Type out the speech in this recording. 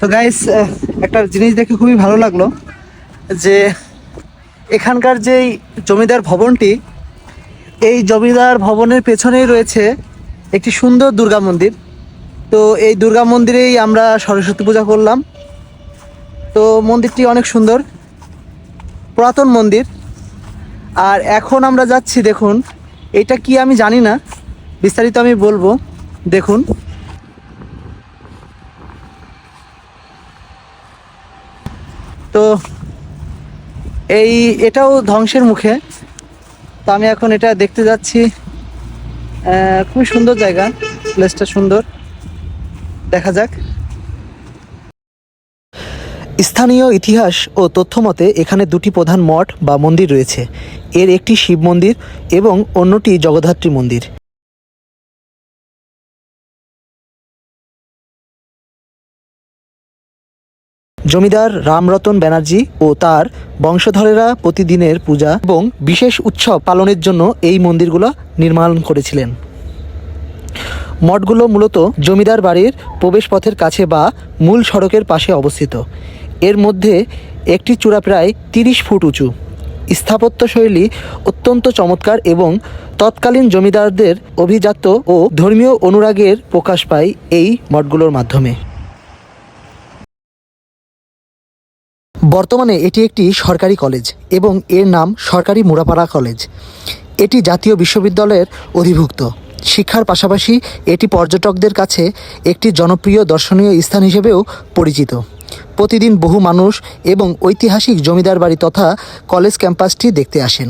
তো গাইস একটা জিনিস দেখে খুবই ভালো লাগল যে এখানকার যেই জমিদার ভবনটি, এই জমিদার ভবনের পেছনেই রয়েছে একটি সুন্দর দুর্গা মন্দির। তো এই দুর্গা মন্দিরেই আমরা সরস্বতী পূজা করলাম। তো মন্দিরটি অনেক সুন্দর, পুরাতন মন্দির। আর এখন আমরা যাচ্ছি, দেখুন, এটা কি আমি জানি না, বিস্তারিত আমি বলব, দেখুন। তো এই এটাও ধ্বংসের মুখে। তো আমি এখন এটা দেখতে যাচ্ছি। খুবই সুন্দর জায়গা, প্লেসটা সুন্দর। দেখা যাক। স্থানীয় ইতিহাস ও তথ্য মতে এখানে দুটি প্রধান মঠ বা মন্দির রয়েছে। এর একটি শিব মন্দির এবং অন্যটি জগদ্ধাত্রী মন্দির। জমিদার রামরতন ব্যানার্জি ও তার বংশধরেরা প্রতিদিনের পূজা এবং বিশেষ উৎসব পালনের জন্য এই মন্দিরগুলো নির্মাণ করেছিলেন। মঠগুলো মূলত জমিদার বাড়ির প্রবেশপথের কাছে বা মূল সড়কের পাশে অবস্থিত। এর মধ্যে একটি চূড়া প্রায় তিরিশ ফুট উঁচু। স্থাপত্যশৈলী অত্যন্ত চমৎকার এবং তৎকালীন জমিদারদের অভিজাত ও ধর্মীয় অনুরাগের প্রকাশ পায় এই মঠগুলোর মাধ্যমে। বর্তমানে এটি একটি সরকারি কলেজ এবং এর নাম সরকারি মুরাপাড়া কলেজ। এটি জাতীয় বিশ্ববিদ্যালয়ের অধিভুক্ত। শিক্ষার পাশাপাশি এটি পর্যটকদের কাছে একটি জনপ্রিয় দর্শনীয় স্থান হিসেবেও পরিচিত। প্রতিদিন বহু মানুষ এবং ঐতিহাসিক জমিদার বাড়ি তথা কলেজ ক্যাম্পাসটি দেখতে আসেন।